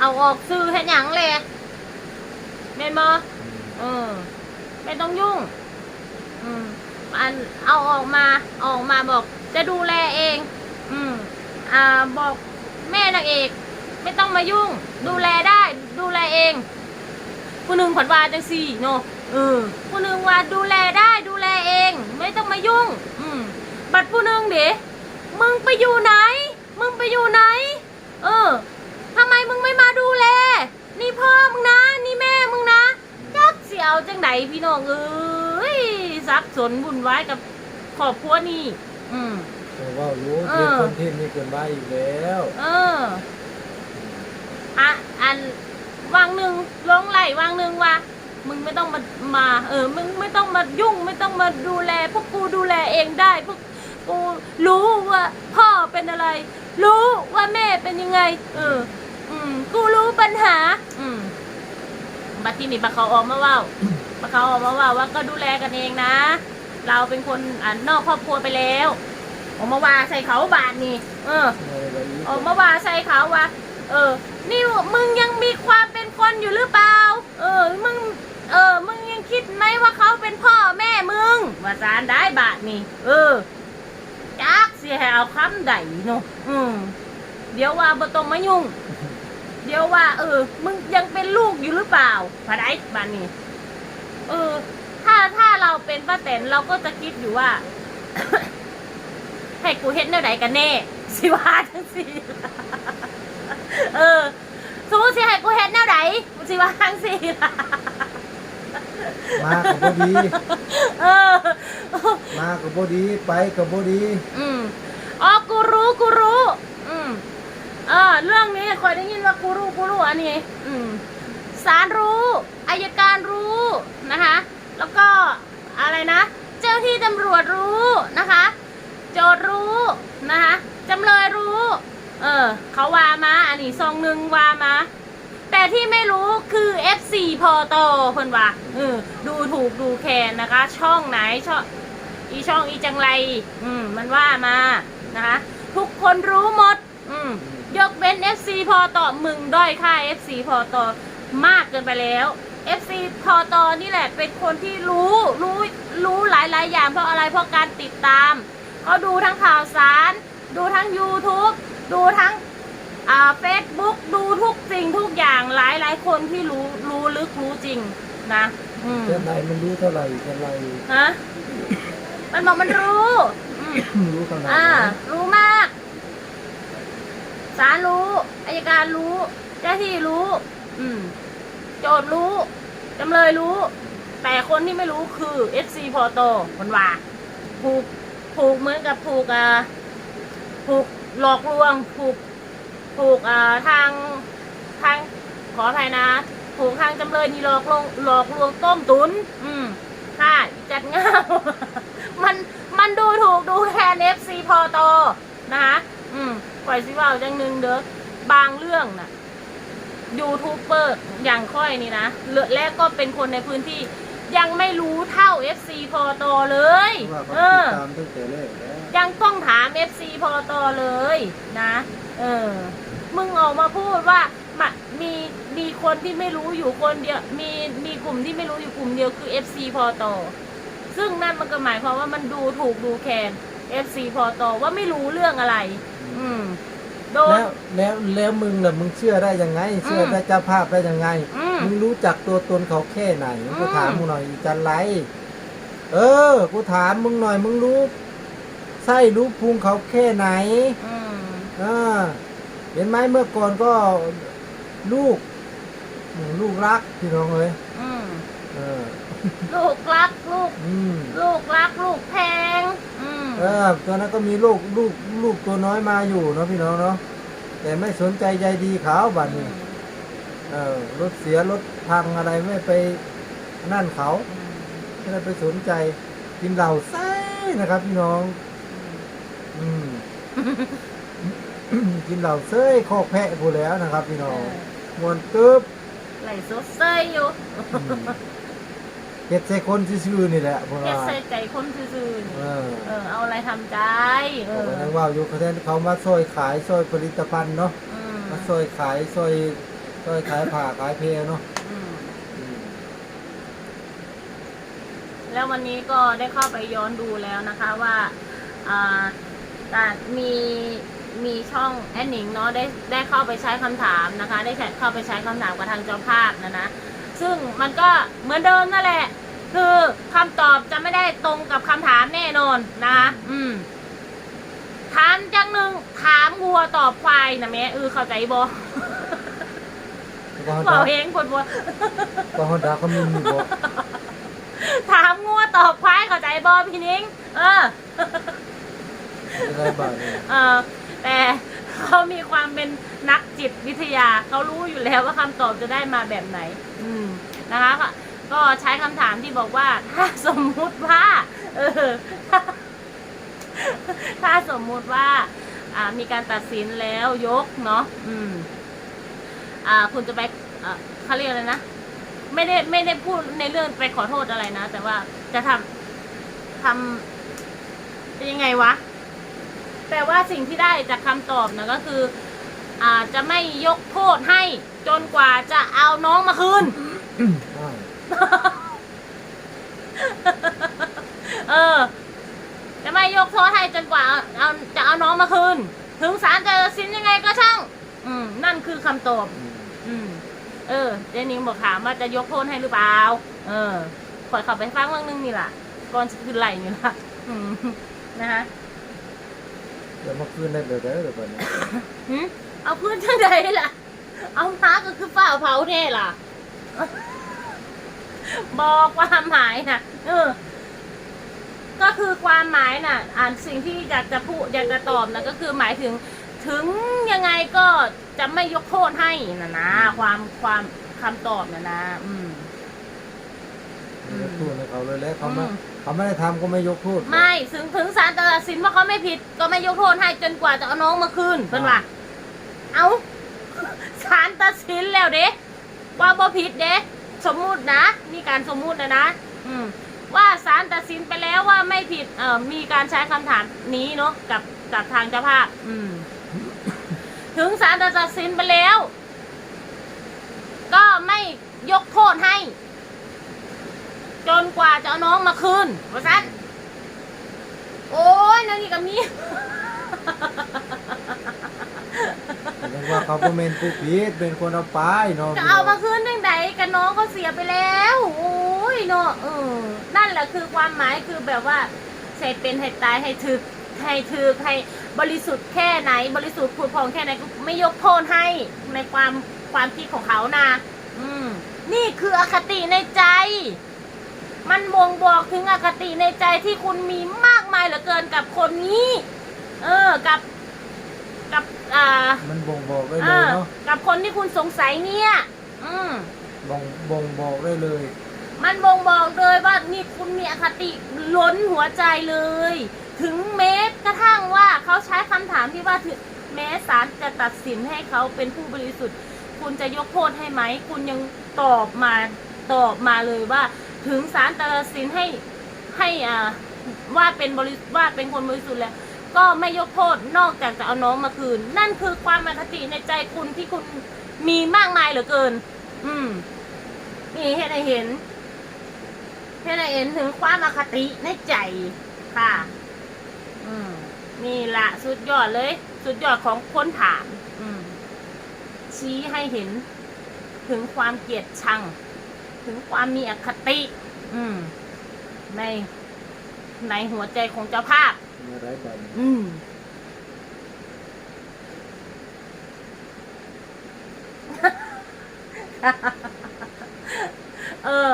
เอาออกซื้อเฮ็ดหยังแหละแม่นบ่เออไม่ต้องยุ่ง อืมอันเอาออกมาเอาออกมาบอก จะดูแลเอง อืม อ่าบอกแม่นางเอก ไม่ต้องมายุ่ง ดูแลได้ ดูแลเอง ผู้หนึ่งผันวาจังสี่เนาะเออผู้หนึ่งว่าดูแลได้ดูแลเอง ไม่ต้องมายุ่ง อืมบัดผู้หนึ่งเด๋มึงไปอยู่ไหน มึงไปอยู่ไหน เออทำไมมึงไม่มาดูแล นี่พ่อมึงนะ นี่แม่มึงนะจักสิเอาจังไหนพี่น้องเอ้ยสับสนวุ่นวายกับครอบครัวนี่อืมแต่ว่ารู้เอเรื่องอคนที่นี่เกินไปอีกแล้วเอออะอันวางหนึ่งลงไหลวางหนึ่งว่า มึงไม่ต้องมามา เออ มึงไม่ต้องมายุ่ง ไม่ต้องมาดูแล พวกกูดูแลเองได้ พวกกูรู้ว่าพ่อเป็นอะไร รู้ว่าแม่เป็นยังไง เออ อืมกูรู้ปัญหา อืมบัดที่นี่ปะเขาออกมาเว่าปะเขาออกมาเว่าว่าก็ดูแลกันเองนะ เราเป็นคนอ่านอกครอบครัวไปแล้วออกมาว่าใส่เขาบาทนี่ เอออะไรอีกออกมาว่าใส่เขาว่า เออ นี่มึงยังมีความเป็นคนอยู่หรือเปล่า เออ มึง เออ มึงยังคิดไหมว่าเขาเป็นพ่อแม่มึงว่าสารได้บาทนี่ เออจักเสียให้เอาคำใดเนาะอืมเดี๋ยวว่าบ่ต้องมายุ่ง เดี๋ยวว่า เออ มึงยังเป็นลูกอยู่หรือเปล่าพะไดบานนี้เออ ถ้าถ้าเราเป็นป้าแตนเราก็จะคิดอยู่ว่า ให้กูเฮ็ดแนวใดกันแน่ สิว่าจังสิเออสู้สิให้กูเฮ็ดแนวใดสิว่าจังสิมากับพอดี เออ มากับพอดี ไปกับพอดี อืมอ๋อกูรู้กูรู้อืม เออเรื่องนี้คอยได้ยินว่ากูรู้กูรู้อันนี้อืมศาลรู้อายการรู้นะคะ แล้วก็อะไรนะ เจ้าที่ตำรวจรู้นะคะ โจทรู้นะคะจำเลยรู้ เออเขาว่ามา อันนี้ซองหนึ่งว่ามา แต่ที่ไม่รู้คือ FC พอโตเพิ่นว่าเออดูถูกดูแคลนนะคะ ช่องไหนช่องอีช่องอีจังไร อืมมันว่ามานะคะ ทุกคนรู้หมด อืม ยกเว้น FC พอต่อมึงด้อยค่า FC พอต่อมากเกินไปแล้ว FC พอต่อนี่แหละ เป็นคนที่รู้รู้รู้หลายๆ อย่างเพราะอะไรเพราะการติดตามเขาดูทั้งข่าวสาร ดูทั้ง YouTube ดูทั้งอ่าเฟซบุ๊กดูทุกสิ่งทุกอย่างหลายหลายๆคนที่รู้รู้ลึกรู้จริงนะอืมเท่าไหรมันรู้เท่าไหร่เท่าไหรฮะมันบอกมันรู้อืมรู้ขนาดอ่าไหนรู้มาก ศาลรู้อายการรู้เจ้าที่รู้ อืม โจทย์รู้จำเลยรู้ แต่คนที่ไม่รู้คือ FC พอโตคนว่าถูกถูกเหมือนกับถูกอ่าถูกหลอกลวงถูกถูกอ่าทางทางขออภัยนะถูกทางจำเลยนี่หลอกลวงหลอกลวงต้มตุน อืมใช่จัดเงา มันมันดูถูกดูแทน FC พอโตนะคะ อืมปล่อยสิว่าจังหนึ่งเด้อบางเรื่องน่ะยูทูบเบอร์อย่างค่อยนี่นะเลอะและก็เป็นคนในพื้นที่ ยังไม่รู้เท่า FC พอโตเลย ว่าเขาเอติอ ดตามตั้งแต่แรกแล้วยังต้องถาม FC พอโตเลยนะ เออ มึงออกมาพูดว่ามามีมีคนที่ไม่รู้อยู่คนเดียว มีมีกลุ่มที่ไม่รู้อยู่กลุ่มเดียวคือ FC พอโตซึ่งนั่นมันก็หมายความว่ามันดูถูกดูแคลน FC พอโตว่าไม่รู้เรื่องอะไร อืมโดน แล้วแล้วแล้วมึงล่ะมึงเชื่อได้ยังไง เชื่อได้เจ้าภาพได้ยังไง อืมมึงรู้จักตัวตนเขาแค่ไหนอืม กูถามมึงหน่อยอีจันไรเออกูถามมึงหน่อยมึงรู้ไส้รู้พุงเขาแค่ไหน อืมอ่าเห็นไหมเมื่อก่อนก็ลูกอืมลูกรักพี่น้องเลยอืมเออลูกรักลูก อืม ลูกรักลูกแพงอืม เออตอนนั้นก็มีลูกลูกลูกตัวน้อยมาอยู่เนาะพี่น้องเนาะแต่ไม่สนใจใยดีเขาบัดนี้เออรถเสียรถพังอะไรไม่ไปนั่นเขาไม่ได้ไปสนใจกินเหล้าไส้นะครับ พี่น้อง อืม กินเหล้าเซ้ยคอกแพะพูแล้วนะครับ พี่น้องมวนตึ๊บไหลสดเซยอยู่อืม เฮ็ดใส่คนซื่อๆนี่แหละพวกแค่เราใส่ใจคนซื่อๆนี่เออเออเอาอะไรทำใจเอผมอก็ยังว่าอยู่เขาแทนเขามาซอยขายซอยผลิตภัณฑ์เนาะอืมมาซอยขายซอยก็ขายผ่าขายเพเนาะอืมอืมแล้ววันนี้ก็ได้เข้าไปย้อนดูแล้วนะคะว่าอ่าแต่มีมีช่องแอนหนิงเนาะได้ได้เข้าไปใช้คำถามนะคะ ได้เข้าไปใช้คำถามกับทางเจ้าภาพนะนะ ซึ่งมันก็เหมือนเดิมนั่นแหละ คือคำตอบจะไม่ได้ตรงกับคำถามแน่นอนนะคะอืม ถามจังหนึ่งถามวัวตอบควายนะแม่เออเข้าใจบ่แล้วก็ฮอนบอดากเองคนบัวก็ฮอนดาเขามีมีบอกถามงัวตอบควายเข้าใจบ่พี่นิ้งเอออะไรบ้างเนี่ย เออแต่ เขามีความเป็นนักจิตวิทยาเขารู้อยู่แล้วว่าคำตอบจะได้มาแบบไหน อืมนะคะ ก็ก็ใช้คำถามที่บอกว่า ถ้าสมมุติว่า เออถ้าถ้าสมมุติว่า อ่า มีการตัดสินแล้วยกเนาะอืม อ่า คุณจะไปอ่าเขาเรียกอะไรนะไม่ได้ไม่ได้พูดในเรื่องไปขอโทษอะไรนะ แต่ว่าจะทำทำเป็นยังไงวะ แต่ว่าสิ่งที่ได้จากคำตอบนะก็คืออ่าจะไม่ยกโทษให้จนกว่าจะเอาน้องมาคืนอ้าวเออ จะไม่ยกโทษให้จนกว่าเอาเอาจะเอาน้องมาคืน ถึงศาลจะตัดสินยังไงก็ช่าง อืม นั่นคือคำตอบอืมอืม เออเจนิงบอกถามว่าจะยกโทษให้หรือเปล่า เออขอยเขับไปฟังเรื่องนึงนี่แหละก่อนจะขึ้นไหลนี่ละอืม นะคะ เดี๋ยวมาคืนได้แบบไหนเดี๋ยวก่อนนี้หึเอาพื้นจังใดล่ะ เอาน้าก็คือฝ้าเผาแน่ล่ะ บอกความหมายน่ะ เออ ก็คือความหมายน่ะ อ่านสิ่งที่อยากจะพูดอยากจะตอบนะก็คือหมายถึง ถึงยังไงก็จะไม่ยกโทษให้นะนะ ความความคำตอบนะนะ อืม อืมยกโทษให้เขาเลยแล้วเขาไม่อืม เขาไม่ได้ทำก็ไม่ยกโทษไม่ถึงถึงศาลตัดสินว่าเขาไม่ผิดก็ไม่ยกโทษให้จนกว่าจะเอาน้องมาคืนเพิ่นว่าเอาศาลตัดสินแล้วเด้ว่าบ่ผิดเด้สมมุตินะมีการสมมุตินะนะอืมว่าศาลตัดสินไปแล้วว่าไม่ผิดเอ่อมีการใช้คำถามนี้เนาะกับกับทางเจ้าภาพอืม ถึงศาลตัดสินไปแล้ว ก็ไม่ยกโทษให้ จนกว่าจะเอาน้องมาคืนว่าซั่นโอ้ยนั่นนี่กับมีแสดงว่าเขาก็เป็นผู้ผิดเป็นคนเอาไปเนาะจะเอามาคืนยังไงกันน้องเขาเสียไปแล้ว โอ้ยเนาะเออนั่นแหละคือความหมายคือแบบว่าใส่เป็นให้ตายให้ถึกให้ถึกให้บริสุทธิ์แค่ไหน บริสุทธิ์ผุดพองแค่ไหนก็ไม่ยกโทษให้ในความความคิดของเขานะ อืม นี่คืออคติในใจ มันบ่งบอกถึงอคติในใจที่คุณมีมากมายเหลือเกินกับคนนี้ เออ กับ กับอ่ามันบ่งบอกได้เอเลยอเนาะกับคนที่คุณสงสัยเนี่ย อืมบ่งบ่งบอกได้เลย มันบ่งบอกเลยว่านี่คุณมีอคติล้นหัวใจเลย ถึงแม้กระทั่งว่าเขาใช้คำถามที่ว่าถึงแม้ศาลจะตัดสินให้เขาเป็นผู้บริสุทธิ์ คุณจะยกโทษให้ไหม คุณยังตอบมาตอบมาเลยว่า ถึงศาลตัดสินให้ให้อ่าว่าเป็นบริว่าเป็นคนบริสุทธิ์แล้วก็ไม่ยกโทษนอกจากจะเอาน้องมาคืน นั่นคือความอคติในใจคุณที่คุณมีมากมายเหลือเกิน อืมนี่ให้ได้เห็นให้ได้เห็นถึงความอคติในใจค่ะ อืมนี่ละสุดยอดเลย สุดยอดของคนถาม อืมชี้ให้เห็นถึงความเกลียดชัง ถึงความมีอคติ อืม ในในหัวใจของเจ้าภาพอะไรแบบอืม เออ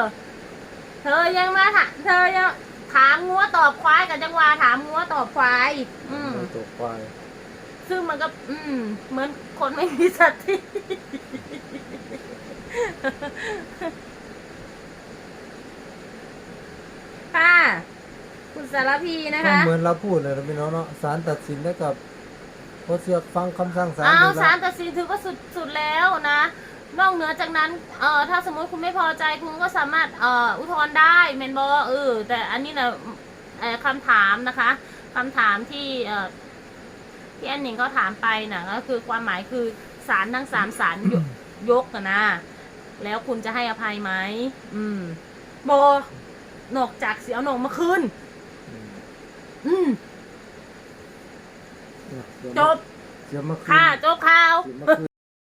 เธอยังมาถามเธอยังถามงัวตอบควายกับจังหวาถามงัวตอบควาย อืมตัวควาย ซึ่งมันก็ อืม เหมือนคนไม่มีสติ ค่ะ คุณ สารพีนะก็คะ เหมือนเราพูดเลยนะพี่น้องเนาะศาลตัดสินได้กับพอเสือกฟังคำสั่งศาลอ้าวนี่ละศาลตัดสินถือว่าสุดสุดแล้วนะ นอกเหนือจากนั้นเอ่อถ้าสมมติคุณไม่พอใจคุณก็สามารถเอ่ออุทธรณ์ได้เมนบอเออแต่อันนี้นะเอ่อคำถามนะคะคำถามที่เอ่อที่แอนหนิงเขาถามไปนะก็คือความหมายคือศาลทั้งสามศาลยก ยกอะนะ แล้วคุณจะให้อภัยไหมอืมโบนอกจากเสียเอาหนองมาคืน อืมจบ เดี๋ยวมาคืนค่ะ จบข่าว เดี๋ยวมาคืน